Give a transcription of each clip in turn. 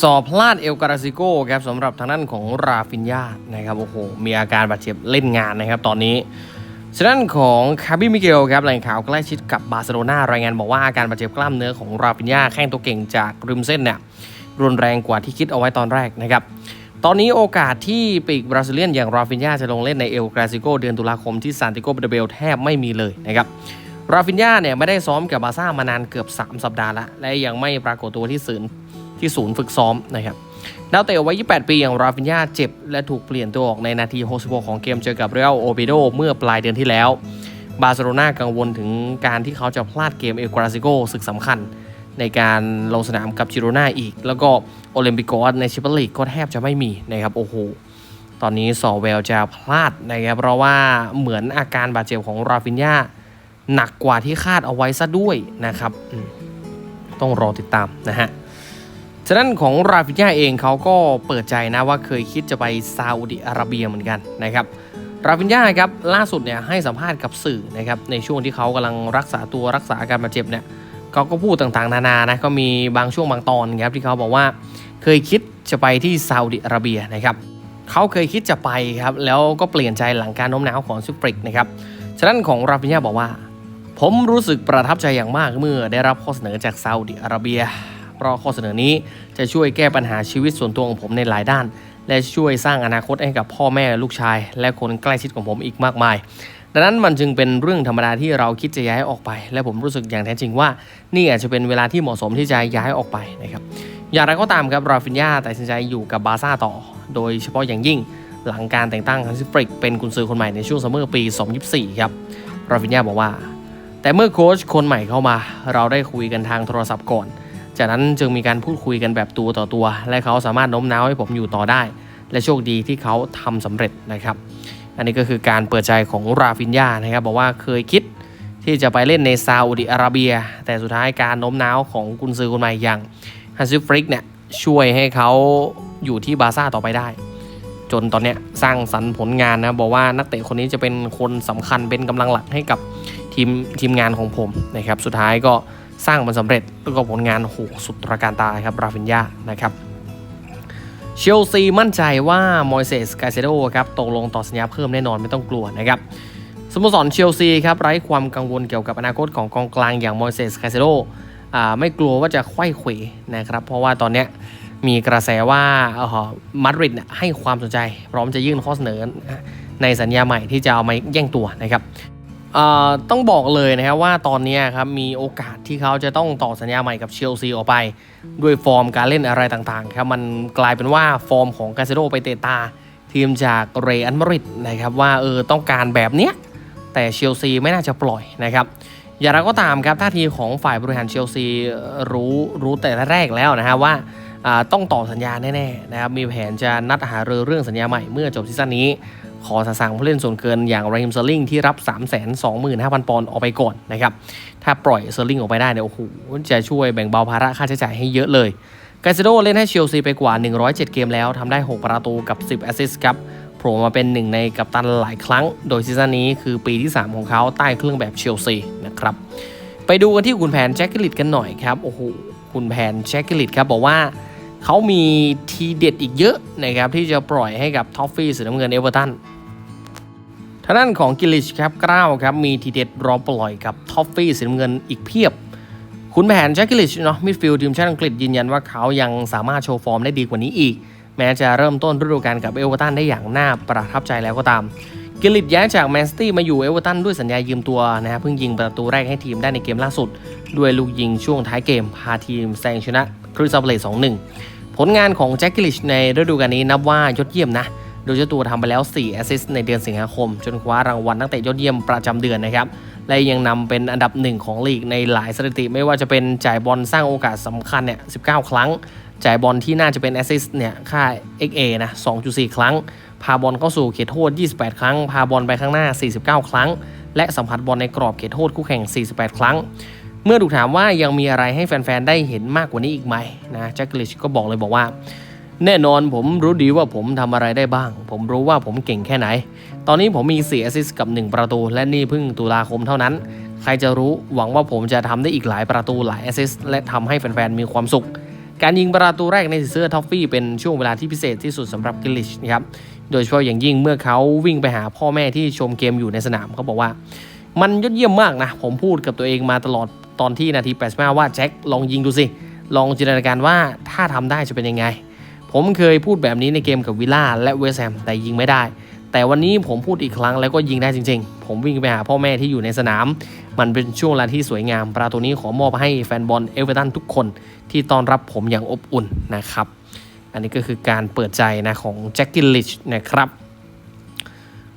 สอบพลาดเอลการาซิโกครับสำหรับทางด้านของราฟินยานะครับโอ้โหมีอาการบาดเจ็บเล่นงานนะครับตอนนี้ฉะนั้นของคาบิมิเกลครับแหล่งข่าวใกล้ชิดกับบาร์เซโลนารายงานบอกว่าอาการบาดเจ็บกล้ามเนื้อของราฟินยาแข้งตัวเก่งจากริมเส้นเนี่ยรุนแรงกว่าที่คิดเอาไว้ตอนแรกนะครับตอนนี้โอกาสที่ปีกบราซิเลียนอย่างราฟินยาจะลงเล่นในเอลกราซิโกเดือนตุลาคมที่ซานติโกเบเดเบลแทบไม่มีเลยนะครับราฟินยาเนี่ยไม่ได้ซ้อมกับบาซ่ามานานเกือบ 3 สัปดาห์ล้วและยังไม่ปรากฏตัวที่ศูนย์ ที่ศูนย์ฝึกซ้อมนะครับดาวเตะวัย 28 ปีอย่างราฟินยาเจ็บ และถูกเปลี่ยนตัวออกในนาที 66 ของเกมเจอกับเรอัลโอเบโดเมื่อปลายเดือนที่แล้ว บาร์เซโลนากังวลถึงการที่เขาจะพลาดเกมเอลกราซิโกศึกสำคัญ ในการลงสนามกับจิโรนาอีก แล้วก็โอลิมปิโกสในแชมเปี้ยนลีกก็แทบจะไม่มีนะครับโอ้โหตอนนี้สอแววจะพลาดนะครับเพราะว่าเหมือนอาการบาดเจ็บของราฟินยาหนักกว่าที่คาดเอาไว้ซะด้วยนะครับต้องรอติดตามนะฮะ ฉะนั้นของราฟิญญาเองเขาก็เปิดใจนะว่าเคยคิดจะไปซาอุดิอาระเบียเหมือนกันนะครับราฟิญญาครับล่าสุดเนี่ยให้สัมภาษณ์กับสื่อนะครับในช่วงที่เขากำลังรักษาตัวรักษาอาการบาดเจ็บเนี่ยเขาก็พูดต่างๆ นานานะก็มีบางช่วงบางตอนครับที่เขาบอกว่าเคยคิดจะไปที่ซาอุดิอาระเบียนะครับเขาเคยคิดจะไปครับแล้วก็เปลี่ยนใจหลังการโน้มน้าวของซุปริกนะครับฉะนั้นของราฟิญญาบอกว่า ผมรู้สึกประทับใจอย่างมากเมื่อได้รับข้อเสนอจากซาอุดิอาระเบีย เพราะข้อเสนอนี้จะช่วยแก้ปัญหาชีวิตส่วนตัวของผมในหลายด้าน และช่วยสร้างอนาคตให้กับพ่อแม่ลูกชาย และคนใกล้ชิดของผมอีกมากมายดังนั้นมันจึงเป็นเรื่องธรรมดาที่เราคิดจะย้ายออกไป และผมรู้สึกอย่างแท้จริงว่า นี่อาจจะเป็นเวลาที่เหมาะสมที่จะย้ายออกไปนะครับอย่างไรก็ตามครับราฟินยาตัดสินใจอยู่กับบาซ่าต่อ โดยเฉพาะอย่างยิ่งหลังการแต่งตั้งฮันซิฟริกเป็นกุนซือคนใหม่ในช่วงซัมเมอร์ปี 2024 ครับราฟินยาบอกว่า แต่เมื่อโค้ชคนใหม่เข้ามา เราได้คุยกันทางโทรศัพท์ก่อน จากนั้นจึงมีการพูดคุยกันแบบตัวต่อตัว และเขาสามารถโน้มน้าวให้ผมอยู่ต่อได้ และโชคดีที่เขาทำสำเร็จนะครับ อันนี้ก็คือการเปิดใจของราฟินยานะครับบอกว่าเคยคิดที่จะไปเล่นในซาอุดิอาระเบีย แต่สุดท้ายการโน้มน้าวของกุนซือคนใหม่อย่างฮันซิฟริกเนี่ยช่วยให้เขาอยู่ที่บาซ่าต่อไปได้ จนตอนเนี้ยสร้างสรรค์ผลงานนะบอกว่านักเตะคนนี้จะเป็นคนสำคัญเป็นกำลังหลักให้กับทีมทีมงานของผมนะครับสุดท้ายก็ สร้างมันสำเร็จแล้วก็ผลงานโหสุดตระการตาครับราฟินยานะครับเชลซีมั่นใจว่ามอยเซสกาเซโดครับตกลงต่อสัญญาเพิ่มแน่นอนไม่ต้องกลัวนะครับสโมสรเชลซีครับไร้ความกังวลเกี่ยวกับอนาคตของกองกลางอย่างมอยเซสกาเซโดอ่ไม่กลัวว่าจะไขว้เขวนะครับ เพราะว่าตอนนี้มีกระแสว่าอ่อมาดริดให้ความสนใจ พร้อมจะยื่นข้อเสนอในสัญญาใหม่ที่จะเอามาแย่งตัวนะครับ ต้องบอกเลยนะครับว่าตอนนี้ครับมีโอกาสที่เขาจะต้องต่อสัญญาใหม่กับเชลซีออกไป ด้วยฟอร์มการเล่นอะไรต่างๆครับมันกลายเป็นว่าฟอร์มของกาเซโดไปเตะตา ทีมจากเรอัลมาดริดนะครับว่าเออต้องการแบบเนี้ยแต่เชลซีไม่น่าจะปล่อยนะครับอย่างไรก็ตามครับท่าทีของฝ่ายบริหารเชลซีรู้รู้แต่แรกแล้วนะฮะว่าอ่าต้องต่อสัญญาแน่ๆนะครับมีแผนจะนัดหารือเรื่องสัญญาใหม่เมื่อจบซีซั่นนี้ ขอสั่งผู้เล่นส่วนเกินอย่างไรฮิมเซอร์ลิงที่รับ 3 2 5 0 0 0 ปอนด์ออกไปก่อนนะครับ ถ้าปล่อยเซอร์ลิงออกไปได้เนี่ยโอ้โหจะช่วยแบ่งเบาภาระค่าใช้จ่ายให้เยอะเลยกาเซโดเล่นให้เชลซีไปกว่า 107 เกมแล้วทำได้ 6 ประตูกับ 10 แอสซิสต์ครับโผล่มาเป็นหนึ่งในกัปตันหลายครั้ง โดยซีซั่นนี้คือปีที่ 3 ของเขาใต้เครื่องแบบเชลซีนะครับไปดูกันที่ขุนแผนแจ็คกิลิตกันหน่อยครับโอ้โหขุนแผนแจ็คกิลิตครับบอกว่าเขามีทีเด็ดอีกเยอะนะครับที่จะปล่อยให้กับท็อฟฟี่สีน้ำเงินเอเวอร์ตัน ทางด้านของกิลิชครับกล้าวครับมีทีเด็ดรอปล่อยกับท็อฟฟี่สีน้ำเงินอีกเพียบ คุณแผนแจ็คกิลิชเนาะมิดฟิลด์ทีมชาติอังกฤษยืนยันว่าเขายังสามารถโชว์ฟอร์มได้ดีกว่านี้อีก แม้จะเริ่มต้นฤดูกาลกับเอเวอร์ตันได้อย่างน่าประทับใจแล้วก็ตาม กิลิตย้ายจากแมนซิตี้มาอยู่เอเวอร์ตันด้วยสัญญายืมตัวนะฮะเพิ่งยิงประตูแรกให้ทีมได้ในเกมล่าสุด ด้วยลูกยิงช่วงท้ายเกมพาทีมแซงชนะคริสตัลเลส2-1ผลงานของแจ็คกิลิชในฤดูกาลนี้นับว่ายอดเยี่ยมนะ โดยเจ้าตัวทำไปแล้ว 4 แอสซิสต์ในเดือนสิงหาคม จนคว้ารางวัลนักเตะยอดเยี่ยมประจำเดือนนะครับ และยังนำเป็นอันดับหนึ่งของลีกในหลายสถิติ ไม่ว่าจะเป็นจ่ายบอลสร้างโอกาสสำคัญเนี่ย 19 ครั้ง จ่ายบอลที่น่าจะเป็นแอสซิสต์เนี่ยค่า XA นะ 2.4 ครั้ง พาบอลเข้าสู่เขตโทษ 28 ครั้ง พาบอลไปข้างหน้า 49 ครั้ง และสัมผัสบอลในกรอบเขตโทษคู่แข่ง 48 ครั้งเมื่อถูกถามว่ายังมีอะไรให้แฟนๆ ได้เห็นมากกว่านี้อีกไหมนะแจ็คกลิชก็บอกเลยบอกว่า แน่นอนผมรู้ดีว่าผมทำอะไรได้บ้าง ผมรู้ว่าผมเก่งแค่ไหน ตอนนี้ผมมี4แอสซิสกับ 1 ประตู และนี่เพิ่งตุลาคมเท่านั้น ใครจะรู้หวังว่าผมจะทำได้อีกหลายประตูหลายแอสซิสและทำให้แฟนๆ มีความสุข การยิงประตูแรกในเสื้อท็อฟฟี่เป็นช่วงเวลาที่พิเศษที่สุดสำหรับกิลลิชนะครับ โดยเฉพาะอย่างยิ่งเมื่อเขาวิ่งไปหาพ่อแม่ที่ชมเกมอยู่ในสนามเขาบอกว่า มันยอดเยี่ยมมากนะ ผมพูดกับตัวเองมาตลอดตอนที่นาที85ว่าแจ็คลองยิงดูสิลองจินตนาการว่าถ้าทำได้จะเป็นยังไง ผมเคยพูดแบบนี้ในเกมกับวิลล่าและเวสแฮมแต่ยิงไม่ได้ แต่วันนี้ผมพูดอีกครั้งแล้วก็ยิงได้จริง ๆ ผมวิ่งไปหาพ่อแม่ที่อยู่ในสนาม มันเป็นช่วงเวลาที่สวยงาม ประตูนี้ขอมอบให้แฟนบอลเอเวอร์ตันทุกคนที่ต้อนรับผมอย่างอบอุ่นนะครับ อันนี้ก็คือการเปิดใจนะของแจ็คกิลลิชนะครับ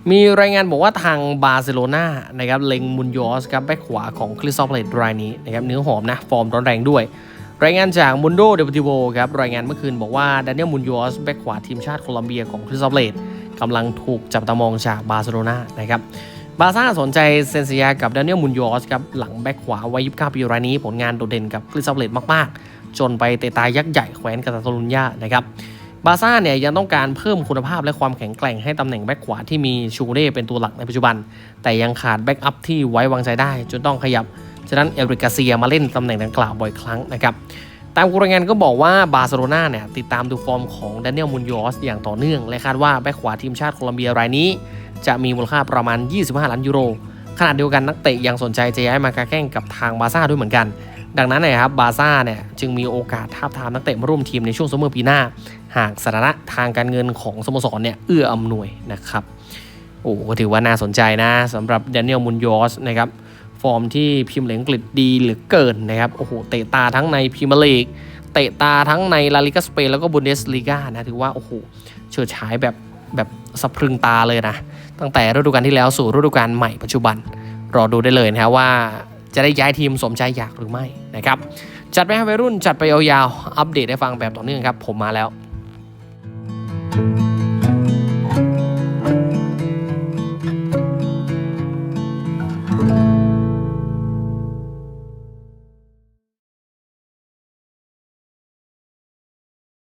มีรายงานบอกว่าทางบาร์เซโลนานะครับเล็งมุนยอสครับแบ็คขวาของคริสตัลเลตรายนี้นะครับเนื้อหอมนะ ฟอร์มร้อนแรงด้วย รายงานจากมุนโดเด p ติโวครับ รายงานเมื่อคืนบอกว่าด a น i e l ลมุนยอสแบ็คขวาทีมชาติโคลอมเบียของคริสตัลเลตกำลังถูกจับตามองจากบาร์เซโลนานะครับบาร์ซ่าสนใจเซนสัญญากับด a น i e l ลมุนยอสครับหลังแบ็คขวาวัย29ปีรายนี้ผลงานโดดเด่นกับคริสตัลเลตมากๆ จนไปเตะตายยักษ์ใหญ่แขวนกาตาลุญญานะครับบาร์ซ่าเนี่ยยังต้องการเพิ่มคุณภาพและความแข็งแกร่งให้ตำแหน่งแบ็คขวาที่มีชูเร่เป็นตัวหลักในปัจจุบัน แต่ยังขาดแบ็กอัพที่ไว้วางใจได้จนต้องขยับ ฉะนั้นเอริกาเซียมาเล่นตำแหน่งดังกล่าวบ่อยครั้งนะครับตามรายงานก็บอกว่าบาร์เซโลนาเนี่ยติดตามดูฟอร์มของด a น i e l ลมุนยอสอย่างต่อเนื่อง และคาดว่าแบ็คขวาทีมชาติโคลอมเบียรายนี้ จะมีมูลค่าประมาณ 25 ล้านยูโรขณะเดียวกันนักเตะยังสนใจจะย้ายมาค้าแข่งกับทางบาร์ซ่าด้วยเหมือนกัน ดังนั้นนยครับบาร์ซ่าเนี่ยจึงมีโอกาสทาบทามนักเตะมาร่วมทีมในช่วงซัมเมอร์ปีหน้า หากสถานะทางการเงินของสโมสรเนี่ยเอื้ออำนวยนะครับโอ้ก็ถือว่าน่าสนใจนะสำหรับ d a น i e l ลมุนยอสนะครับ ฟอร์มที่พรีเมียร์ลีกอังกฤษดีเหลือเกินนะครับโอ้โหเตะตาทั้งในพรีเมียร์ลีกเตะตาทั้งในลาลิกาสเปนแล้วก็บุนเดสลีกานะถือว่าโอ้โหเฉิดฉายแบบแบบสะพรึงตาเลยนะ ตั้งแต่ฤดูกาลที่แล้วสู่ฤดูกาลใหม่ปัจจุบัน รอดูได้เลยนะฮะว่าจะได้ย้ายทีมสมใจอยากหรือไม่นะครับจัดไปให้วัยรุ่นจัดไปยาวๆอัปเดตให้ฟังแบบต่อเนื่องครับ ผมมาแล้ว